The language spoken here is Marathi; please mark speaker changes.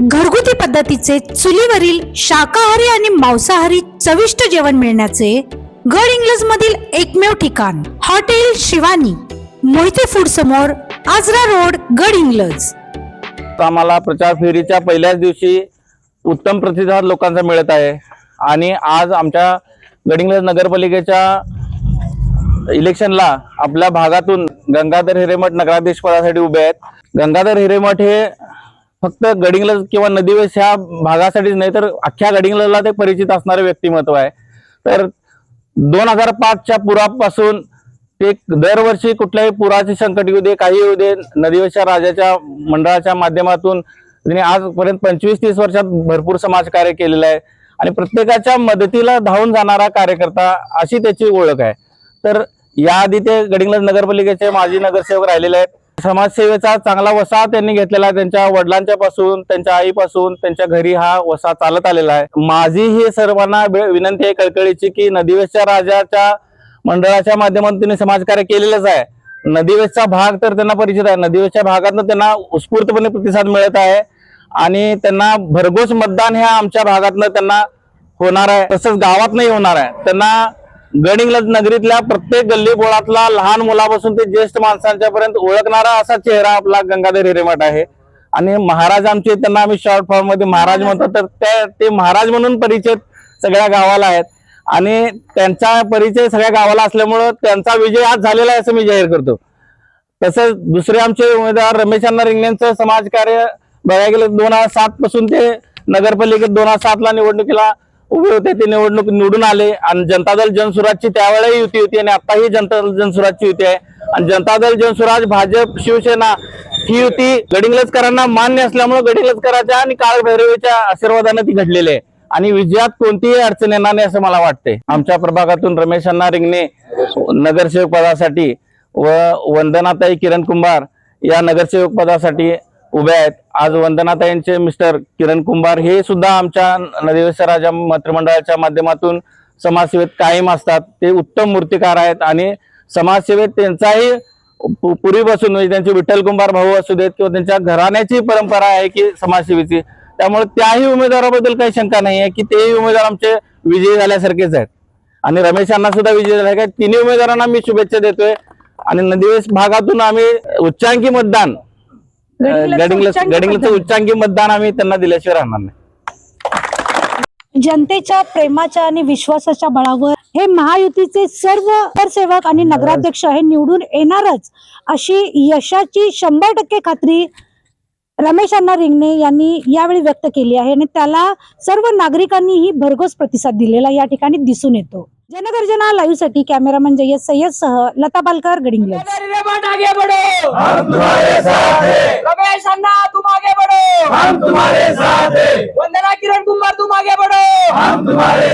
Speaker 1: घरगुती पद्धतीचे चुलीवरील शाकाहारी आणि मांसाहारी चविष्ट जेवण मिळण्याचे गड इंग्लज मधील एकमेव ठिकाण हॉटेल शिवानी मोहिते फूड समोर आजरा रोड गड इंग्लज.
Speaker 2: आम्हाला प्रचार फेरीच्या पहिल्याच दिवशी उत्तम प्रतिसाद लोकांचा मिळत आहे. आणि आज आमच्या गडिंग्लज नगरपालिकेच्या इलेक्शनला आपल्या भागातून गंगाधर हिरेमठ नगराधीश पदासाठी उभे आहेत. गंगाधर हिरेमठ हे फक्त गडिंग्लज किंवा नदीवेस ह्या भागासाठीच नाही तर अख्ख्या गडिंग्लजला ते परिचित असणारे व्यक्तिमत्व आहे. तर दोन हजार पाचच्या पुरापासून ते दरवर्षी कुठल्याही पुराचे संकट येऊ दे काही येऊ दे नदीवेशच्या राजाच्या मंडळाच्या माध्यमातून त्यांनी आजपर्यंत पंचवीस तीस वर्षात भरपूर समाजकार्य केलेलं आहे. आणि प्रत्येकाच्या मदतीला धावून जाणारा कार्यकर्ता अशी त्याची ओळख आहे. तर याआधी ते गडिंग्लज नगरपालिकेचे माजी नगरसेवक राहिलेले आहेत. समाजसेवेचा चांगला वसा त्यांनी घेतलेला आहे. त्यांच्या वडिलांच्या पासून त्यांच्या आईपासून त्यांच्या घरी हा वसा चालत आलेला आहे. माझी ही सर्वांना विनंती आहे कळकळीची की नदीवेशच्या राजाच्या मंडळाच्या माध्यमातून त्यांनी समाजकार्य केलेलंच आहे. नदीवेशचा भाग तर त्यांना परिचित आहे. नदीवेशच्या भागातनं त्यांना उत्स्फूर्तपणे प्रतिसाद मिळत आहे आणि त्यांना भरघोस मतदान ह्या आमच्या भागातनं त्यांना होणार आहे. तसंच गावातनंही होणार आहे. त्यांना गडिंग्लज नगरीतल्या प्रत्येक गल्ली बोळातला लहान मुलापासून ते ज्येष्ठ माणसांच्या पर्यंत ओळखणारा असा चेहरा आपला गंगाधर हिरेमठ आहे. आणि महाराज आमचे त्यांना आम्ही शॉर्ट फॉर्ममध्ये महाराज म्हणतो. तर त्या ते महाराज म्हणून परिचय सगळ्या गावाला आहेत. आणि त्यांचा परिचय सगळ्या गावाला असल्यामुळं त्यांचा विजय आज झालेला आहे असं मी जाहीर करतो. तसंच दुसरे आमचे उमेदवार रमेश अण्णा रिंगणेंचं समाजकार्य बघायला गेलं दोन हजार सात पासून ते नगरपालिकेत दोन हजार सात ला निवडणुकीला उभे होते ते निवडणूक निवडून आले. आणि जनता दल जनसुराजची त्यावेळेही युती होती आणि आताही जनता दल जनसुराजची युती आहे. आणि जनता दल जनसुराज भाजप शिवसेना ही युती गडिंगलजकरांना मान्य असल्यामुळे गडिंग्लजकरांच्या आणि काळभैरवीच्या आशीर्वादाने ती घडलेली आहे. आणि विजयात कोणतीही अडचण येणार नाही असं मला वाटते आमच्या प्रभागातून रमेश अण्णा रिंगणे नगरसेवक पदासाठी व वंदनाताई किरण कुंभार या नगरसेवक पदासाठी उभे आहेत. आज वंदनाताईंचे मिस्टर किरण कुंभार हे सुद्धा आमच्या नदीवेश राजा मंत्रिमंडळाच्या माध्यमातून समाजसेवेत कायम असतात. ते उत्तम मूर्तिकार आहेत आणि समाजसेवेत त्यांचाही पु- पूर्वीपासून म्हणजे त्यांचे विठ्ठल कुंभार भाऊ असू देत किंवा त्यांच्या घराण्याची परंपरा आहे की समाजसेवेची. त्यामुळे त्याही उमेदवाराबद्दल काही शंका नाही आहे की तेही उमेदवार आमचे विजयी झाल्यासारखेच आहेत. आणि रमेशांना सुद्धा विजय झाले काय तिन्ही उमेदवारांना मी शुभेच्छा देतोय. आणि नदीवेश भागातून आम्ही उच्चांकी मतदान गडिंग्लजचं उच्चांकी मतदान आम्ही त्यांना दिल्याशिवाय राहणार नाही.
Speaker 1: जनतेच्या प्रेमाच्या आणि विश्वासाच्या बळावर हे महायुतीचे सर्व नगरसेवक आणि नगराध्यक्ष हे निवडून येणारच अशी यशाची शंभर टक्के खात्री रमेश अण्णा रिंगणे यांनी यावेळी व्यक्त केली आहे आणि त्याला सर्व नागरिकांनीही भरघोस प्रतिसाद दिलेला या ठिकाणी दिसून येतो. जनगर्जना लाईव्हसाठी कॅमेरामन जय्यद सय्यद सह लता पालकर गडिंग्लज
Speaker 3: रिलेमंट आगे बढ़ो
Speaker 4: हम तुम्हारे साथ हैं.
Speaker 3: रमेश अन्ना तुम आगे बढ़ो
Speaker 4: हम तुम्हारे साथ हैं.
Speaker 3: वंदना किरण कुमार तुम आगे बढ़ो
Speaker 4: हम तुम्हारे